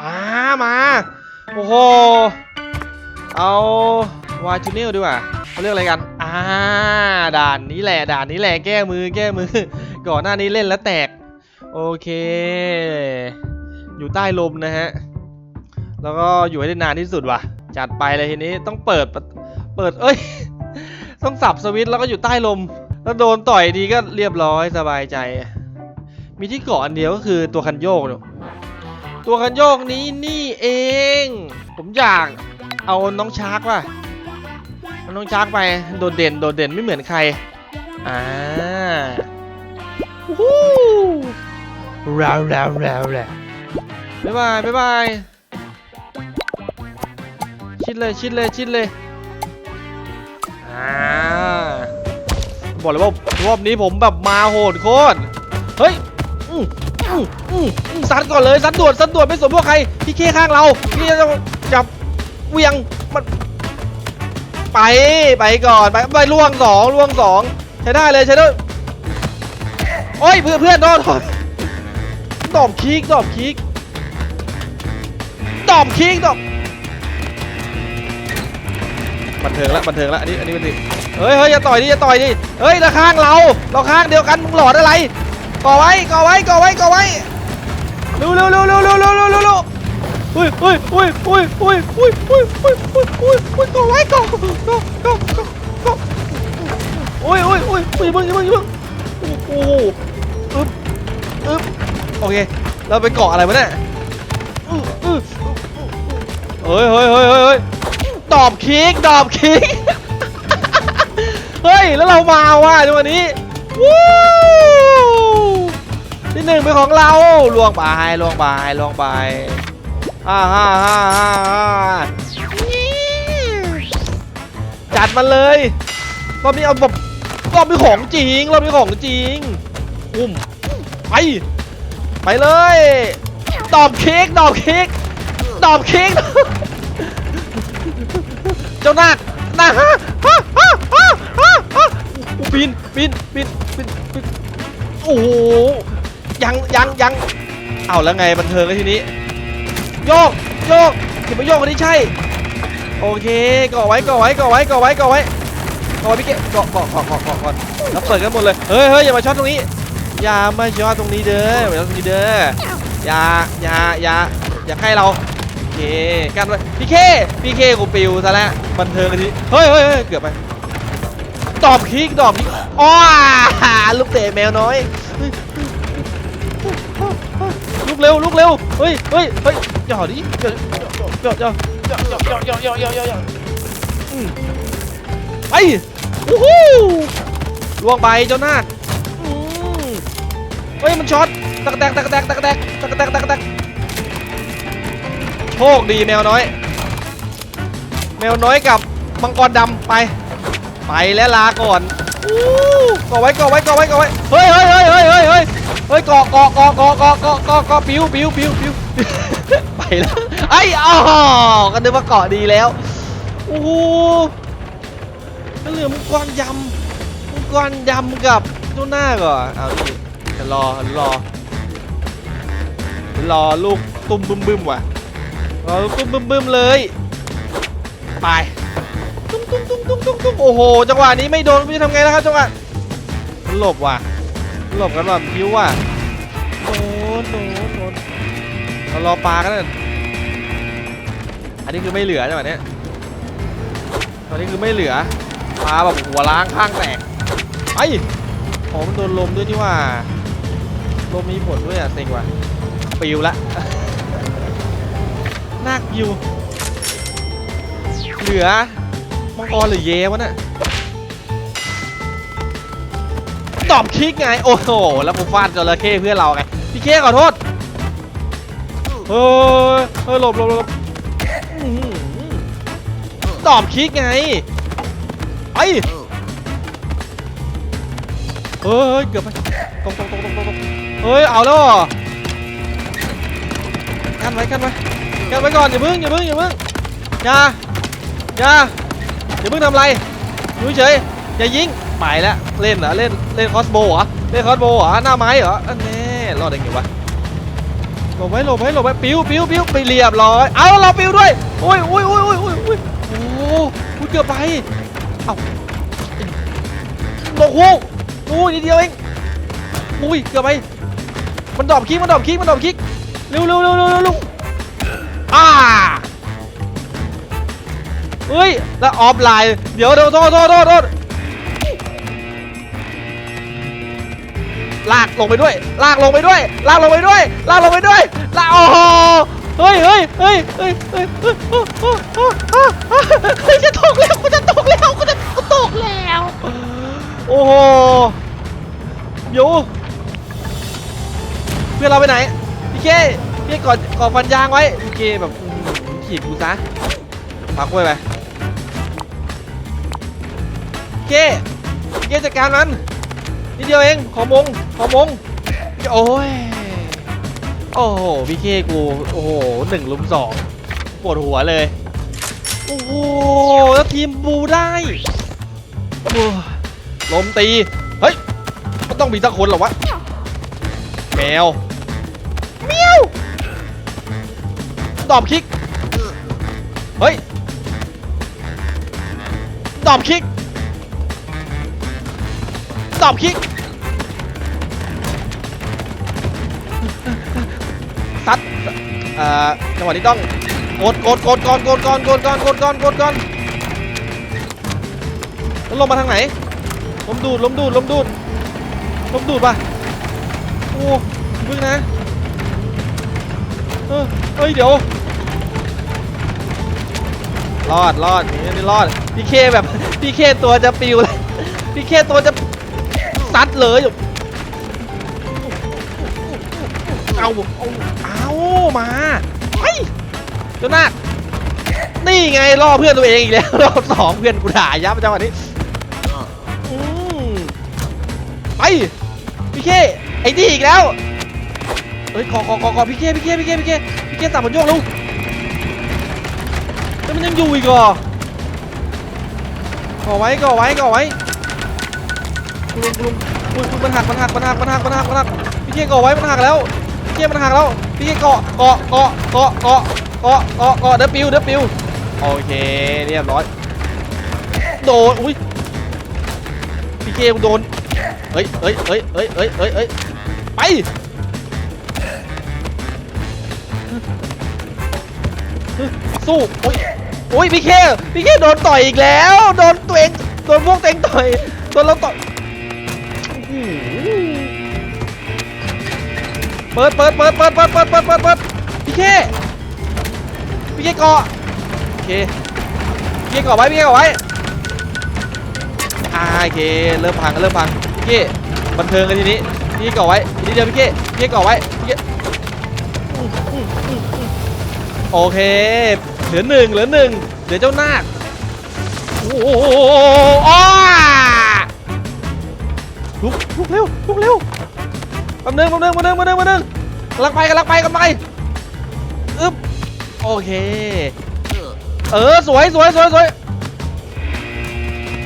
อามา โอ้โห เอาวายจูเนลดีกว่าเขาเรียกอะไรกัน อ่า ด่านนี้แหละ ด่านนี้แหละ แก้มือ แก้มือ ก่อนหน้านี้เล่นแล้วแตก โอเค อยู่ใต้ลมนะฮะ แล้วก็อยู่ให้ได้นานที่สุดว่ะ จัดไปเลยทีนี้ ต้องเปิด เปิด เอ้ย ต้องสับสวิตช์แล้วก็อยู่ใต้ลม แล้วโดนต่อยทีก็เรียบร้อยสบายใจ มีที่เกาะอันเดียวก็คือตัวคันโยกเนอะ ตัวคันโยกนี้นี่เอง ผมอยากเอาน้องชาร์กว่ะเอาน้องชาร์กไปโดดเด่นโดดเด่นไม่เหมือนใครอ่าวู้ราวราวราวราวบ๊ายบายบ๊ายบายชิดเลยชิดเลยชิดเลยอ่าบอกเลยว่ารอบนี้ผมแบบมาโหดโคตรเฮ้ย อืมอืมอืมอืมซัดก่อนเลยซัดด่วนซัดด่วนไม่สนพวกใครพี่เคข้างเราพี่จะจับเวียงมันไปไปก่อนไปไปล่วงสองล่วงสองใช้ได้เลยใช้ได้โอ้ยเพื่อนเพื่อนโดนตอบคิกตอบคิกตอบคิกตอบบันเทิงละบันเทิงละอันนี้อันนี้บันเทิงเฮ้ยเฮ้ยอย่าต่อยดิอย่าต่อยดิเฮ้ยเราข้างเราเราข้างเดียวกันมึงหลอดอะไร ก่อไว้ก่อไว้ก่อไว้ก่อไว้เร็วเร็วเร็วเร็วเร็วเร็วเร็วเร็วเร็วอุ้ยอุ้ยอุ้ยอุ้ยอุ้ยอุ้ยอุ้ยอุ้ยอุ้ยอุ้ยอุ้ยก่อไว้ก่อก่อก่อก่อก่ออุ้ยอุ้ยอุ้ยอุ้ยมึงมึงมึงโอ้โหอึ๊บอึ๊บโอเคเราไปเกาะอะไรวะเนี่ยเฮ้ยเฮ้ยเฮ้ยเฮ้ยเฮ้ยดอบคิกดอบคิกเฮ้ยแล้วเรามาว่ะจังหวะนี้ วู้ที่หนึ่งเป็นของเราลวงไปลวงไปลวงไปฮ่าฮ่าฮ่าฮ่าฮ่าจัดมันเลยรอบนี้เอาแบบรอบนี้ของจริงรอบนี้ของจริงอุ้มไปไปเลยดอบเค้กดอบเค้กดอบเค้กเจ้านาคนาค ปีนปีนปีนปีนปีนโอ้โหยังยังยังเอาแล้วไงบันเทิงแล้วทีนี้โยกโยกถึงไปโยกคนนี้ใช่ โอเคเกาะไว้เกาะไว้เกาะไว้เกาะไว้เกาะไว้เกาะไว้พี่เกเกาะเกาะเกาะเกาะเกาะก่อนแล้วเปิดกันหมดเลยเฮ้ยเฮ้ยอย่ามาช็อตตรงนี้อย่ามาช็อตตรงนี้เด้ออย่ามาช็อตตรงนี้เด้ออย่าอย่าอย่าอย่าให้เราโอเคกันไว้พี่เคพี่เคกูปิวซะแล้วบันเทิงกันทีเฮ้ยเฮ้ยเฮ้ยเกือบไป ตอบคิกตอบคิกอ้อลูกเตะแมวน้อยลุกเร็วลุกเร็วเฮ้ยเฮ้ยเฮ้ยจ่อดิจ่อจ่อจ่อจ่อจ่อจ่อจ่อจ่อจ่อจ่อจ่ออืมไปวู้ฮู้ล่วงไปเจ้าหน้าเฮ้ยมันช็อตตักแตกตักแตกตักแตกตักแตกตักแตกโชคดีแมวน้อย แมวน้อยกับมังกรดำไป ไปแล้วลาก่อนอู้ก่อไว้ก่อไว้ก่อไว้ก่อไว้ เฮ้ยเฮ้ยเฮ้ยเฮ้ยเฮ้ยเฮ้ยเฮ้ยเกาะเกาะเกาะเกาะเกาะเกาะเกาะเกาะปิ้วปิ้วปิ้วปิ้วไปแล้วไอ้อ๋อก็นึกว่าเกาะดีแล้ว โอ้โหเหลือมังกรยำมังกรยำกับตัวหน้าก่อนเอาดิจะรอรอ รอลูกตุ้มบึ้มบึ้มว่ะรอลูกตุ้มบึ้มบึ้มเลย ไป ตุ้มตุ้มตุ้มตุ้มตุ้มโอ้โห จังหวะนี้ไม่โดนไม่รู้จะทำไงแล้วครับจังหวะหลบว่ะหลบกันแบบพิ้วว่ะโดนโดนโดนเรารอปลากันนอันนี้คือไม่เหลือจังหวะเนี้ยตอนนี้คือไม่เหลือปลาแบบหัวล้างข้างแตกไอ้โอ้มันโดนลมด้วยนี่ว่าลมมีผลด้วยอะเซ็งว่ะปิวละนาคปิวเหลือ มังกรหรือเยวะน่ะตอบคลิกไง โอ้โห แล้วผมฟาดจระเข้เพื่อนเราไง พี่เคขอโทษ เฮ้ยเฮ้ยหลบหลบหลบตอบคลิกไง ไอ้เฮ้ยเกือบไปตรงตรงตรงตรงตรงเฮ้ย เอาแล้วกันไว้กันไว้กันไว้ก่อนอย่าเพิ่งอย่าเพิ่งอย่าเพิ่งอย่าอย่า อย่าเพิ่งทำอะไรอยู่เฉยๆอย่ายิงไปแล้วเล่นเหรอเล่นเล่นคอสโบเหรอเล่นคอสโบเหรอหน้าไม้เหรออันนี้รอดได้ไงวะหลบไว้หลบไว้หลบไว้ปิ้วปิ้วปิ้วไปเรียบร้อยเอาเราปิ้วด้วยโอ้ยโอ้ยโอ้ยโอ้ยโอ้ยโอ้ยโอ้โหเกือบไปเอาโลกฮูกโอ้ยนิดเดียวเองอุ้ยเกือบไปมันดอปคิกมันดอปคิกมันดอปคิกร็วเร็วเร็วเร็วเร็วเร็วอ่า เฮ้ย แล้วออฟไลน์ เดี๋ยวเดี๋ยวโทษโทษโทษลากลงไปด้วย ลากลงไปด้วย ลากลงไปด้วย ลากลงไปด้วย ลากโอ้โหเฮ้ยเฮ้ยเฮ้ยเฮ้ยเฮ้ยเฮ้ยเฮ้ยจะตกแล้วกูจะตกแล้วกูจะกูตกแล้ว โอ้โหอยู่เพื่อนเราไปไหนพี่เคพี่กอดกอดฟันยางไว้พี่เคแบบขี่กูซะปากกล้วยไป เคเคจัดการมันนิดเดียวเองขอมงขอมงโอ้ยโอ้โหพี่เคกูโอ้โหหนึ่งลุมสองปวดหัวเลยโอ้โหแล้วทีมบูได้ลมตีเฮ้ยมันต้องมีสักคนหรอวะแมวเมียวดอบคิกเฮ้ยดอบคิก ดอบคิกซัดเอ่อจังหวะนี้ต้องกดกดกดก่อนกดก่อนกดก่อนกดก่อนกดก่อนแล้วลงมาทางไหนลมดูดลมดูดลมดูดลมดูดป่ะโอ้พึ่งนะเออเฮ้ยเดี๋ยวรอดรอดนี่รอดพี่เคแบบพี่เคตัวจะปิวเลยพี่เคตัวจะ ซัดเลยเอาเอาเอามาไปเจ้านานี่ไงล่อเพื่อนตัวเองอีกแล้วรอบสองเพื่อนกูด่ายับจังหวะนี้ไปพี่เคไอ้นี่อีกแล้วเฮ้ยขอขอขอขอพี่เคพี่เคพี่เคพี่เคพี่เคสับมันโยกลูกแล้วมันยังอยู่อีกเหรอก่อไว้ก่อไว้ก่อไว้ ลุงคุณลุงคุณคุณมันหักมันหักมันหักมันหักมันหักมันหักพี่เคก่อไว้มันหักแล้วพี่เคมันหักแล้วพี่เคเกาะเกาะเกาะเกาะเกาะเกาะเกาะเกาะเดปิวเดปิวโอเคเรียบร้อยโดนอุ้ยพี่เคโดนเฮ้ยเฮ้ยเฮ้ยเฮ้ยเฮ้ยเฮ้ยเฮ้ยไปสู้โอ้ยโอ้ยพี่เคพี่เคโดนต่อยอีกแล้ว โดนตัวเอง โดนพวกเตัวเองต่อย โดนเราต่อย เปิดเปิดเปิดเปิดเปิดเปิดเปิดเปิดเปิดพี่เคพี่เคเกาะโอเคพี่เคเกาะไว้พี่เคเกาะไว้อ่าโอเคเริ่มพังเริ่มพังพี่เคบันเทิงกันทีนี้พี่เคเกาะไว้ทีเดียวพี่เคพี่เคเกาะไว้พี่เคโอเคเหลือหนึ่งเหลือหนึ่งเหลือเจ้านาคโอ้โหอ้า ลุกลุกเร็วลุกเร็วแป๊บนึงแป๊บนึงแป๊บนึงแป๊บนึงแป๊บนึงกำลังไปกำลังไปกำลังไปอึ๊บโอเค เออสวยสวยสวยสวย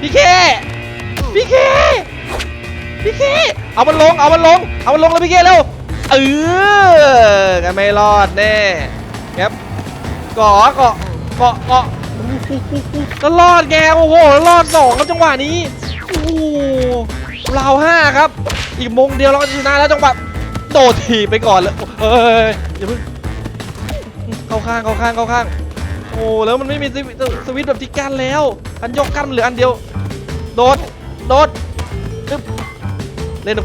พี่เคพี่เคพี่เคเอามันลงเอามันลงเอามันลงแล้วพี่เคเร็วเออกันไม่รอดแน่ครับเกาะเกาะเกาะเกาะก็รอดแกโอ้โหรอดสองครับจังหวะนี้โอ้ ราห้าครับ อีกมงเดียวเราก็จะชนะแล้วจังหวะโดดถีบไปก่อนเลยเอ้ยอย่าเพิ่งเข้าข้างเข้าข้างเข้าข้าง โอ้แล้วมันไม่มีสวิตสวิตแบบที่กั้นแล้ว อันยกกั้นเหลืออันเดียว โดดโดดอึ๊บเล่น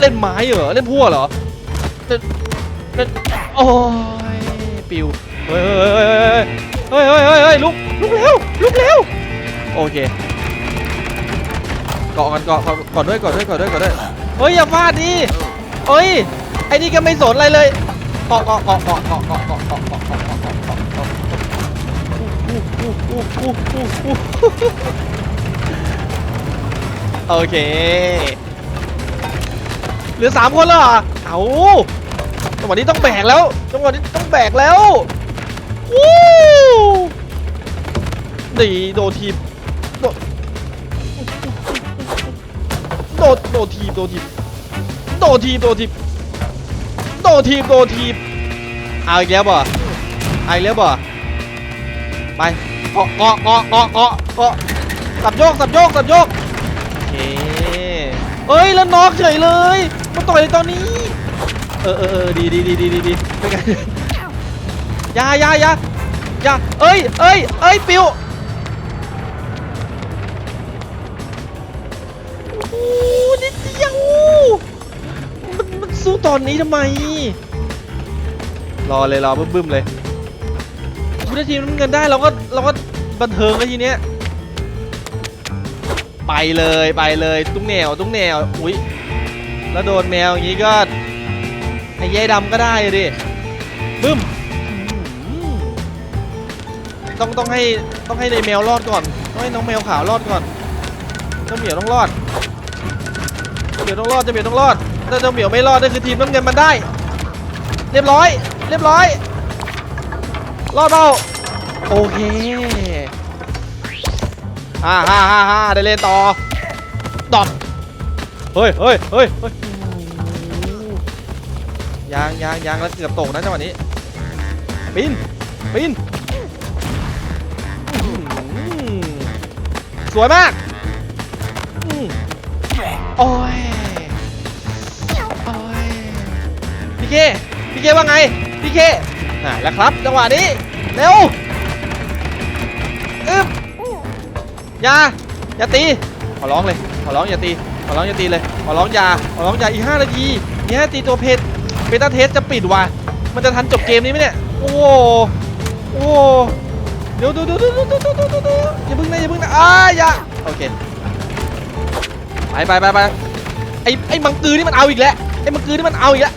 เล่นไม้เหรอเล่นพั่วเหรอเล่นเล่นโอ้ยปิวเฮ้ยเฮ้ยเฮ้ยเฮ้ยเฮ้ยลุกลุกเร็วลุกเร็วโอเค เกาะกันเกาะก่อนด้วยก่อนด้วยก่อนด้วยก่อนด้วยเฮ้ยอย่าฟาดดิเฮ้ยไอ้นี่ก็ไม่สนอะไรเลยเกาะเกาะเกาะเกาะเกาะเกาะเกาะเกาะเกาะเกาะเกาะเกาะเกาะเกาะโอเคเหลือสามคนแล้วเหรอเอาจังหวะนี้ต้องแบกแล้วจังหวะนี้ต้องแบกแล้ววู้ดีโดทีม ดโดดทีมโดดทีมโดดทีมโดดทีมโดทีบโดทีบเอาอีกแล้วบ่เอาอีกแล้วบ่ไปเกาะเกาะเกาะเกาะเกาะเกาะสับโยกสับโยกสับโยกโอเคเอ้ยแล้วน็อกเฉยเลยมาต่อยตอนนี้ เออเออเออดีดีดีดีดีดีเป็นไงยายายายาเอ้ยเอ้ยเอ้ยปิว สู้ตอนนี้ทำไม รอเลยรอบึ้มๆเลยพุทธทีมน้ำเงินได้เราก็เราก็บันเทิงแล้วทีเนี้ย ไปเลยไปเลยตุ้งแนวตุ้งแนวอุ้ยแล้วโดนแมวอย่างนี้ก็ไอ้แย่ดำก็ได้ดิบึ้มต้องต้องให้ต้องให้ในแมวรอดก่อนต้องให้น้องแมวขาวรอดก่อนเจ้าเหมียวต้องรอดเจ้าเหมียวต้องรอดเจ้าเหมียวต้องรอด ถ้าเจ้าเหมียวไม่รอดนั่นคือทีมน้ำเงินมันได้ เรียบร้อย เรียบร้อย รอดเปล่าโอเคฮ่าฮ่าฮ่าฮ่าได้เล่นต่อดอดเฮ้ยเฮ้ยเฮ้ยเฮ้ยยางยางยางแล้วเกือบตกนะจังหวะนี้ปีนปีนสวยมากอืมโอ้ย เคพี่เคว่าไงพี่เคอ่าแล้วครับจังหวะนี้เร็วอึ๊บอย่าอย่าตีขอร้องเลยขอร้องอย่าตีขอร้องอย่าตีเลยขอร้องอย่าขอร้องอย่าอีก5นาทีเนี่ยตีตัวเพจเบต้าเทสจะปิดว่ะมันจะทันจบเกมนี้ไหมเนี่ยโอ้โหโอ้เดี๋ยวดูดูดูดูดูดูดูดูดูอย่าพึ่งนะอย่าพึ่งนะอ้าอย่าโอเคไปไปไปไปไอ้ไอ้มังกือนี่มันเอาอีกแล้วไอ้มังกือนี่มันเอาอีกแล้ว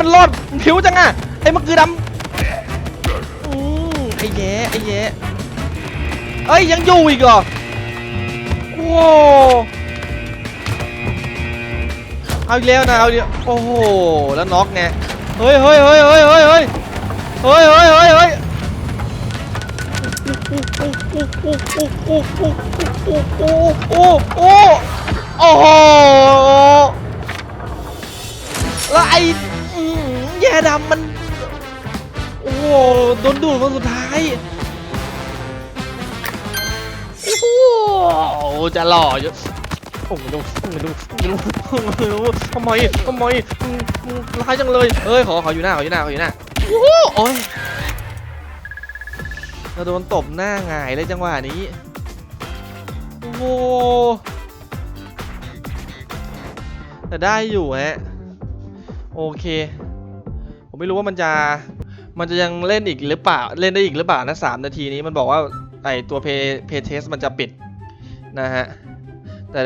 มันรอดมันผิวจังอะไอ้มะกือดำอืมไอ้แย่ไอ้แย่เอ้ยยังอยู่อีกเหรอโอ้โหเอาอีกแล้วนะเอาเดียวโอ้โหแล้วน็อกไงเฮ้ยเฮ้ยเฮ้ยเฮ้ยเฮ้ยเฮ้ยเฮ้ยเฮ้ยเฮ้ยเฮ้ยโอ้โหโอ้โหแล้วไอ้อื้อหือแย่ดำมัน โอ้โหโดนดูดคนสุดท้าย โอ้โหจะหล่ออยู่โอ้โหดูดูดูดูทำไมทำไมอืมอืมร้ายจังเลยเอ้ยขอขออยู่หน้าขออยู่หน้าขออยู่หน้าโอ้โหโอ้ยเราโดนตบหน้าหงายเลยจังหวะนี้ โอ้โหแต่ได้อยู่ฮะ โอเค ผมไม่รู้ว่ามันจะมันจะยังเล่นอีกหรือเปล่าเล่นได้อีกหรือเปล่านะสามนาทีนี้มันบอกว่าไอตัวเพย์เพย์เทสมันจะปิดนะฮะแต่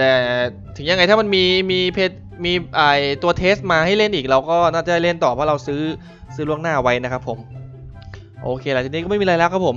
ถึงยังไงถ้ามันมีมีเพจมีไอตัวเทสมาให้เล่นอีกเราก็น่าจะเล่นต่อเพราะเราซื้อซื้อล่วงหน้าไว้นะครับผมโอเคหลังจากนี้ก็ไม่มีอะไรแล้วครับผม